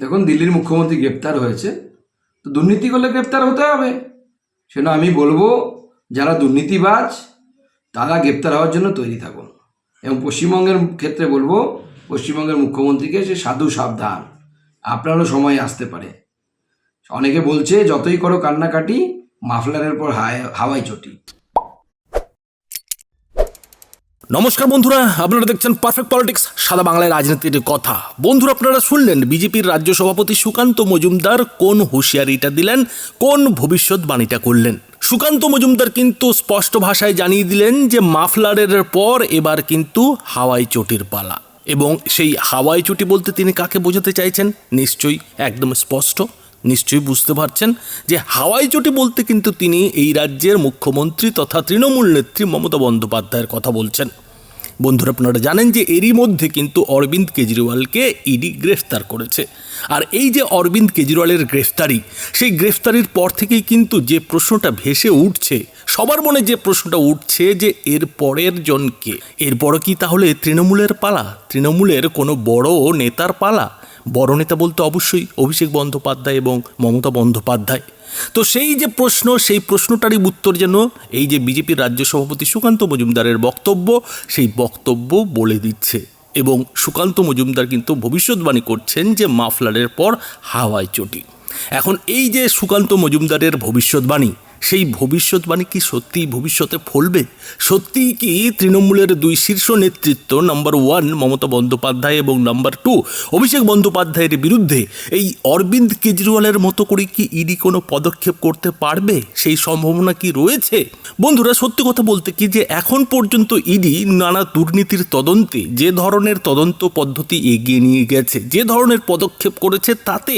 দেখুন, দিল্লির মুখ্যমন্ত্রী গ্রেপ্তার হয়েছে। তো দুর্নীতি করলে গ্রেপ্তার হতে হবে। সেটা আমি বলব, যারা দুর্নীতিবাজ, তারা গ্রেপ্তার হওয়ার জন্য তৈরি থাকুন। এবং পশ্চিমবঙ্গের ক্ষেত্রে বলব, পশ্চিমবঙ্গের মুখ্যমন্ত্রীকে সে সাধু সাবধান। আপনারও সময় আসতে পারে। অনেকে বলছে, যতই করো কান্নাকাটি, মাফলারের পর হাওয়াই চটি। নমস্কার বন্ধুরা, আপনারা দেখছেন পারফেক্ট পলিটিক্স সাদা বাংলায় রাজনীতির কথা। বন্ধুরা, আপনারা শুনলেন বিজেপির রাজ্য সভাপতি সুকান্ত মজুমদার কোন হুঁশিয়ারিটা দিলেন, কোন ভবিষ্যৎবাণীটা করলেন? সুকান্ত মজুমদার কিন্তু স্পষ্ট ভাষায় জানিয়ে দিলেন যে, মাফলারের পর এবার কিন্তু হাওয়াই চটির পালা। এবং সেই হাওয়াই চটি বলতে তিনি কাকে বোঝাতে চাইছেন? নিশ্চয়ই একদম স্পষ্ট। নিশ্চয়ই বুঝতে পারছেন যে হাওয়াই চটি বলতে কিন্তু তিনি এই রাজ্যের মুখ্যমন্ত্রী তথা তৃণমূল নেত্রী মমতা বন্দ্যোপাধ্যায়ের কথা বলছেন। বন্ধুরা, আপনারা জানেন যে এরই মধ্যে কিন্তু অরবিন্দ কেজরিওয়ালকে ইডি গ্রেফতার করেছে। আর এই যে অরবিন্দ কেজরিওয়ালের গ্রেফতারি, সেই গ্রেফতারির পর থেকেই কিন্তু যে প্রশ্নটা ভেসে উঠছে, সবার মনে যে প্রশ্নটা উঠছে যে এর পরের জনকে, এরপরও কি তাহলে তৃণমূলের পালা? তৃণমূলের কোনো বড় নেতার পালা? বড় নেতা বলতে অবশ্যই অভিষেক বন্দ্যোপাধ্যায় এবং মমতা বন্দ্যোপাধ্যায়। তো সেই যে প্রশ্ন, সেই প্রশ্নটারই উত্তর যেন এই যে বিজেপির রাজ্য সভাপতি সুকান্ত মজুমদারের বক্তব্য, সেই বক্তব্য বলে দিচ্ছে। এবং সুকান্ত মজুমদার কিন্তু ভবিষ্যৎবাণী করছেন যে মাফলারের পর হাওয়ায় চটি। এখন এই যে সুকান্ত মজুমদারের ভবিষ্যৎবাণী সেই ভবিষ্যৎবাণী কি সত্যিই ভবিষ্যতে ফলবে? সত্যিই কি তৃণমূলের দুই শীর্ষ নেতৃত্ব নাম্বার ওয়ান মমতা বন্দ্যোপাধ্যায় এবং নাম্বার টু অভিষেক বন্দ্যোপাধ্যায়ের বিরুদ্ধে এই অরবিন্দ কেজরিওয়ালের মতো করে কি ইডি কোনো পদক্ষেপ করতে পারবে? সেই সম্ভাবনা কি রয়েছে? বন্ধুরা, সত্যি কথা বলতে কি যে এখন পর্যন্ত ইডি নানা দুর্নীতির তদন্তে, যে ধরনের তদন্ত পদ্ধতি এগিয়ে নিয়ে গেছে, যে ধরনের পদক্ষেপ করেছে, তাতে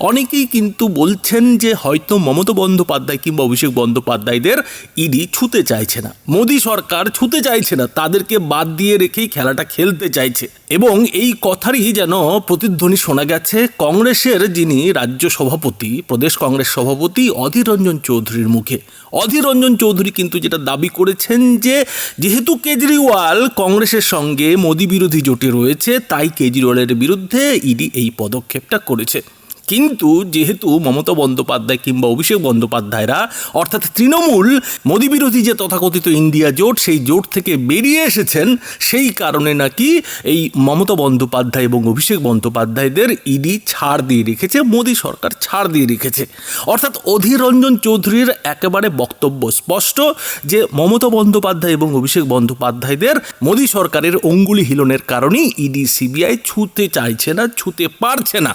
অনেকেই কিন্তু বলছেন যে হয়তো মমতা বন্দ্যোপাধ্যায় কিংবা অভিষেক বন্দ্যোপাধ্যায়দের ইডি ছুতে চাইছে না। মোদী সরকার ছুতে চাইছে না, তাদেরকে বাদ দিয়ে রেখেই খেলাটা খেলতে চাইছে। এবং এই কথারই যেন প্রতিধ্বনি শোনা গেছে কংগ্রেসের যিনি রাজ্য সভাপতি, প্রদেশ কংগ্রেস সভাপতি অধীর রঞ্জন চৌধুরীর মুখে। অধীর রঞ্জন চৌধুরী কিন্তু যেটা দাবি করেছেন যে, যেহেতু কেজরিওয়াল কংগ্রেসের সঙ্গে মোদী বিরোধী জোটে রয়েছে, তাই কেজরিওয়ালের বিরুদ্ধে ইডি এই পদক্ষেপটা করেছে। কিন্তু যেহেতু মমতা বন্দ্যোপাধ্যায় কিংবা অভিষেক বন্দ্যোপাধ্যায়রা, অর্থাৎ তৃণমূল, মোদী বিরোধী যে তথাকথিত ইন্ডিয়া জোট, সেই জোট থেকে বেরিয়ে এসেছেন, সেই কারণে নাকি এই মমতা বন্দ্যোপাধ্যায় এবং অভিষেক বন্দ্যোপাধ্যায়দের ইডি ছাড় দিয়ে রেখেছে, মোদী সরকার ছাড় দিয়ে রেখেছে। অর্থাৎ অধীর রঞ্জন চৌধুরীর একেবারে বক্তব্য স্পষ্ট যে মমতা বন্দ্যোপাধ্যায় এবং অভিষেক বন্দ্যোপাধ্যায়দের মোদী সরকারের অঙ্গুলি হিলনের কারণেই ইডি, সিবিআই ছুতে চাইছে না, ছুতে পারছে না।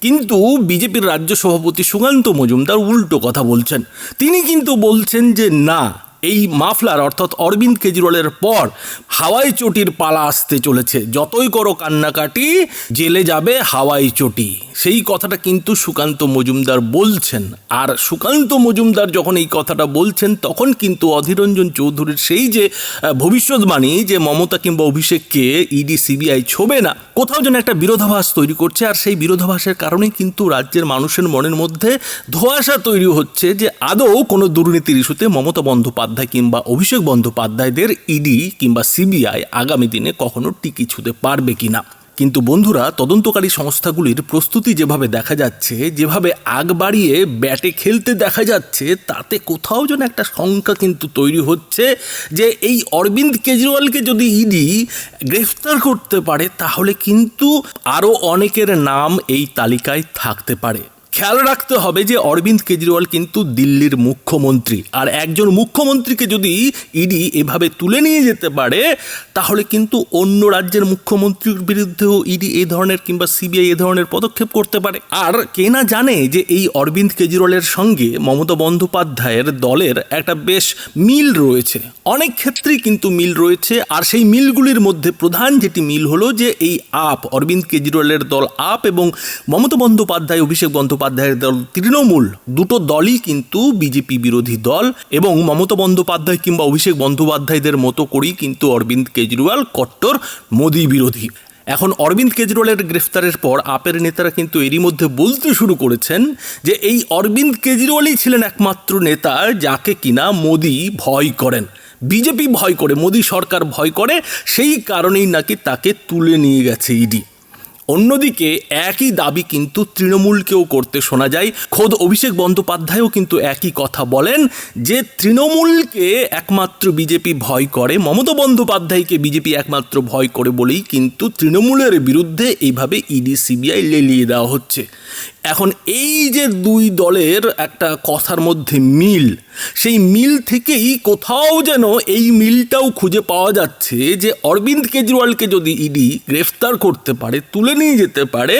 কিন্তু বিজেপির রাজ্য সভাপতি সুকান্ত মজুমদার উল্টো কথা বলছেন। তিনি কিন্তু বলছেন যে না এই মাফলার অর্থাৎ অরবিন্দ কেজরিওয়ালের পর হাওয়াই চটির পালা আসতে চলেছে। যতই করো কান্নাকাটি, জেলে যাবে হাওয়াই চটি। সেই কথাটা কিন্তু সুকান্ত মজুমদার বলছেন। আর সুকান্ত মজুমদার যখন এই কথাটা বলছেন, তখন কিন্তু অধীররঞ্জন চৌধুরীর সেই যে ভবিষ্যৎবাণী যে মমতা কিংবা অভিষেককে ইডি, সিবিআই ছোবে না, কোথাও যেন একটা বিরোধাভাস তৈরি করছে। আর সেই বিরোধাভাসের কারণেই কিন্তু রাজ্যের মানুষের মনের মধ্যে ধোঁয়াশা তৈরি হচ্ছে যে আদৌ কোনো দুর্নীতির ইস্যুতে মমতা বন্দ্যোপাধ্যায় কিংবা অভিষেক বন্দ্যোপাধ্যায়দের ইডি কিংবা সিবিআই আগামী দিনে কখনো টিকি ছুতে পারবে কিনা। কিন্তু বন্ধুরা, তদন্তকারী সংস্থাগুলির প্রস্তুতি যেভাবে দেখা যাচ্ছে, যেভাবে আগ বাড়িয়ে ব্যাটে খেলতে দেখা যাচ্ছে, তাতে কোথাও যেন একটা শঙ্কা কিন্তু তৈরি হচ্ছে যে এই অরবিন্দ কেজরিওয়ালকে যদি ইডি গ্রেফতার করতে পারে, তাহলে কিন্তু আরও অনেকের নাম এই তালিকায় থাকতে পারে। খেয়াল রাখতে হবে যে অরবিন্দ কেজরিওয়াল কিন্তু দিল্লির মুখ্যমন্ত্রী। আর একজন মুখ্যমন্ত্রীকে যদি ইডি এভাবে তুলে নিয়ে যেতে পারে তাহলে কিন্তু অন্য রাজ্যের মুখ্যমন্ত্রীর বিরুদ্ধেও ইডি এই ধরনের কিংবা সিবিআই এ ধরনের পদক্ষেপ করতে পারে। আর কে না জানে যে এই অরবিন্দ কেজরিওয়ালের সঙ্গে মমতা বন্দ্যোপাধ্যায়ের দলের একটা বেশ মিল রয়েছে। অনেক ক্ষেত্রেই কিন্তু মিল রয়েছে। আর সেই মিলগুলির মধ্যে প্রধান যেটি মিল হলো যে এই আপ, অরবিন্দ কেজরিওয়ালের দল আপ এবং মমতা বন্দ্যোপাধ্যায়, অভিষেক বন্দ্যোপাধ্যায়ের দল তৃণমূল দুটো দলই কিন্তু বিজেপি বিরোধী দল এবং মমতা বন্দ্যোপাধ্যায় কিংবা অভিষেক বন্দ্যোপাধ্যায়দের মতো করেই কিন্তু অরবিন্দ কেজরিওয়াল কট্টর, মোদি বিরোধী। এখন অরবিন্দ কেজরিওয়ালের গ্রেফতারের পর আপের নেতারা কিন্তু এরই মধ্যে বলতে শুরু করেছেন যে এই অরবিন্দ কেজরিওয়ালই ছিলেন একমাত্র নেতা যাকে কিনা মোদি ভয় করেন। বিজেপি ভয় করে, মোদি সরকার ভয় করে, সেই কারণেই নাকি তাকে তুলে নিয়ে গেছে ইডি। অন্যদিকে একই দাবি কিন্তু তৃণমূলকেও করতে শোনা যায়। খোদ অভিষেক বন্দ্যোপাধ্যায়ও কিন্তু একই কথা বলেন যে তৃণমূলকে একমাত্র বিজেপি ভয় করে, মমতা বন্দ্যোপাধ্যায়কে বিজেপি একমাত্র ভয় করে বলেই কিন্তু তৃণমূলের বিরুদ্ধে এইভাবে ইডি, সিবিআই লেলিয়ে দেওয়া হচ্ছে। এখন এই যে দুই দলের একটা কথার মধ্যে মিল, সেই মিল থেকেই কোথাও যেন এই মিলটাও খুঁজে পাওয়া যাচ্ছে যে অরবিন্দ কেজরিওয়ালকে যদি ইডি গ্রেফতার করতে পারে, তুলে নিয়ে যেতে পারে,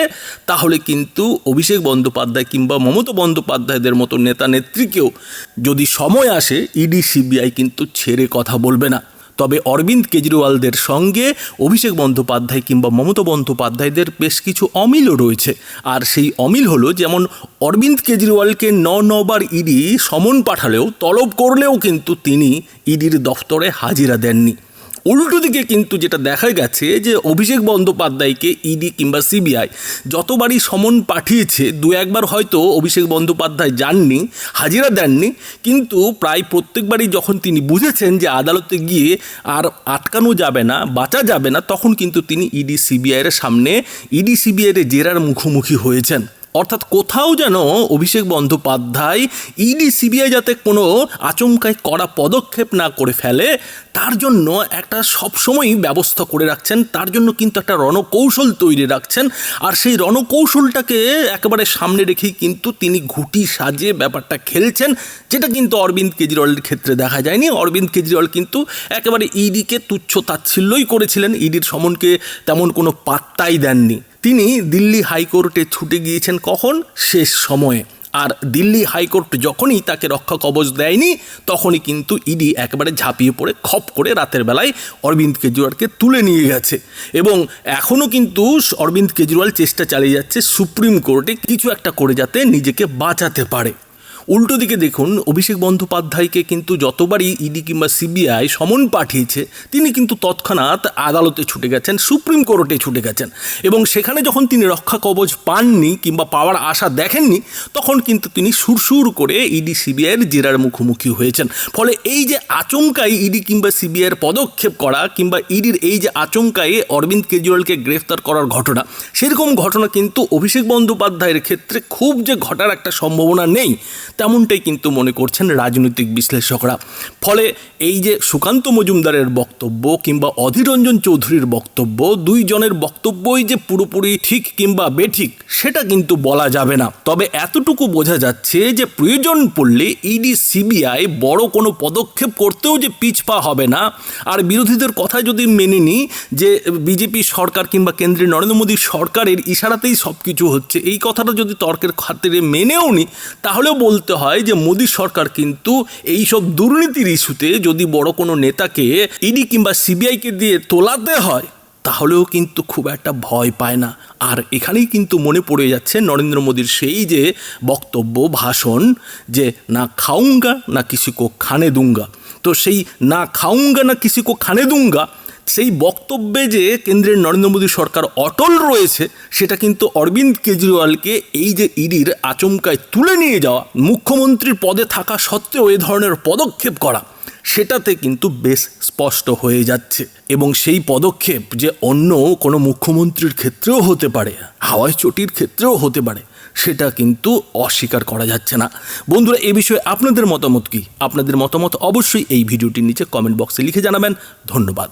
তাহলে কিন্তু অভিষেক বন্দ্যোপাধ্যায় কিংবা মমতা বন্দ্যোপাধ্যায়দের মতো নেতা নেত্রীকেও যদি সময় আসে, ইডি, সিবিআই কিন্তু ছেড়ে কথা বলবে না। তবে অরবিন্দ কেজরিওয়ালদের সঙ্গে অভিষেক বন্দ্যোপাধ্যায় কিংবা মমতা বন্দ্যোপাধ্যায়দের বেশ কিছু অমিলও রয়েছে। আর সেই অমিল হলো যেমন অরবিন্দ কেজরিওয়ালকে ন নবার ইডি সমন পাঠালেও তলব করলেও কিন্তু তিনি ইডির দফতরে হাজিরা দেননি। উল্টো দিকে কিন্তু যেটা দেখা গেছে যে অভিষেক বন্দ্যোপাধ্যায়কে ইডি কিংবা সিবিআই যতবারই সমন পাঠিয়েছে, দু একবার হয়তো অভিষেক বন্দ্যোপাধ্যায় যাননি, হাজিরা দেননি, কিন্তু প্রায় প্রত্যেকবারই যখন তিনি বুঝেছেন যে আদালতে গিয়ে আর আটকানো যাবে না, বাঁচা যাবে না, তখন কিন্তু তিনি ইডি সিবিআইয়ের সামনে, ইডি সিবিআইয়ের জেরার মুখোমুখি হয়েছেন। অর্থাৎ কোথাও যেন অভিষেক বন্দ্যোপাধ্যায় ইডি, সিবিআই যাতে কোনো আচমকায় করা পদক্ষেপ না করে ফেলে, তার জন্য একটা সবসময়ই ব্যবস্থা করে রাখছেন। তার জন্য কিন্তু একটা রণকৌশল তৈরি রাখছেন। আর সেই রণকৌশলটাকে একেবারে সামনে রেখেই কিন্তু তিনি ঘুটি সাজিয়ে ব্যাপারটা খেলছেন, যেটা কিন্তু অরবিন্দ কেজরিওয়ালের ক্ষেত্রে দেখা যায়নি। অরবিন্দ কেজরিওয়াল কিন্তু একেবারে ইডিকে তুচ্ছ তাচ্ছিল্যই করেছিলেন। ইডির সমনকে তেমন কোনো পাত্তাই দেননি। তিনি দিল্লি হাইকোর্টে ছুটে গিয়েছেন কখন? শেষ সময়ে। আর দিল্লি হাইকোর্ট যখনই তাকে রক্ষা কবচ দেয়নি, তখনই কিন্তু ইডি একেবারে ঝাঁপিয়ে পড়ে, খপ করে রাতের বেলায় অরবিন্দ কেজরিওয়ালকে তুলে নিয়ে গেছে। এবং এখনও কিন্তু অরবিন্দ কেজরিওয়াল চেষ্টা চালিয়ে যাচ্ছে সুপ্রিম কোর্টে কিছু একটা করে যাতে নিজেকে বাঁচাতে পারে। উল্টো দিকে দেখুন, অভিষেক বন্দ্যোপাধ্যায়কে কিন্তু যতবারই ইডি কিংবা সিবিআই সমন পাঠিয়েছে, তিনি কিন্তু তৎক্ষণাৎ আদালতে ছুটে গেছেন, সুপ্রিম কোর্টে ছুটে গেছেন। এবং সেখানে যখন তিনি রক্ষা কবচ পাননি কিংবা পাওয়ার আশা দেখেননি, তখন কিন্তু তিনি সুরসুর করে ইডি সিবিআইয়ের জেরার মুখোমুখি হয়েছেন। ফলে এই যে আচমকাই ইডি কিংবা সিবিআইয়ের পদক্ষেপ করা কিংবা ইডির এই যে আচমকাই অরবিন্দ কেজরিওয়ালকে গ্রেফতার করার ঘটনা, সেরকম ঘটনা কিন্তু অভিষেক বন্দ্যোপাধ্যায়ের ক্ষেত্রে খুব যে ঘটার একটা সম্ভাবনা নেই। তেমনটাই কিন্তু মনে করছেন রাজনৈতিক বিশ্লেষকরা। ফলে এই যে সুকান্ত মজুমদারের বক্তব্য কিংবা অধীররঞ্জন চৌধুরীর বক্তব্য দুইজনের বক্তব্যই যে পুরোপুরি ঠিক কিংবা বেঠিক, সেটা কিন্তু বলা যাবে না। তবে এতটুকু বোঝা যাচ্ছে যে প্রয়োজন পড়লে ইডি, সিবিআই বড় কোনো পদক্ষেপ করতেও যে পিছপা হবে না। আর বিরোধীদের কথা যদি মেনে নিই, যে বিজেপি সরকার কিংবা কেন্দ্রীয় নরেন্দ্র মোদী সরকারের ইশারাতেই সব কিছু হচ্ছে, এই কথাটা যদি তর্কের খাতিরে মেনেও নিই, তাহলেও বলতে হয় যে মোদী সরকার কিন্তু এই সব দুর্নীতির ইস্যুতে যদি বড় কোনো নেতাকে ইডি কিংবা সিবিআইকে দিয়ে তোলাতে হয়, তাহলেও কিন্তু খুব একটা ভয় পায় না। আর এখানেই কিন্তু মনে পড়ে যাচ্ছে নরেন্দ্র মোদীর সেই যে বক্তব্য, ভাষণ যে না খাউঙ্গা, না কিসি কো খানে দুঙ্গা তো সেই না খাউঙ্গা, না কিসি কো খানে দুঙ্গা সেই বক্তব্যে যে কেন্দ্রের নরেন্দ্র মোদী সরকার অটল রয়েছে, সেটা কিন্তু অরবিন্দ কেজরিওয়ালকে এই যে ইডির আচমকায় তুলে নিয়ে যাওয়া, মুখ্যমন্ত্রীর পদে থাকা সত্ত্বেও এ ধরনের পদক্ষেপ করা, সেটাতে কিন্তু বেশ স্পষ্ট হয়ে যাচ্ছে। এবং সেই পদক্ষেপ যে অন্য কোনো মুখ্যমন্ত্রীর ক্ষেত্রেও হতে পারে, হাওয়াই চটির ক্ষেত্রেও হতে পারে, সেটা কিন্তু অস্বীকার করা যাচ্ছে না। বন্ধুরা, এ বিষয়ে আপনাদের মতামত কি? আপনাদের মতামত অবশ্যই এই ভিডিওটির নিচে কমেন্ট বক্সে লিখে জানাবেন। ধন্যবাদ।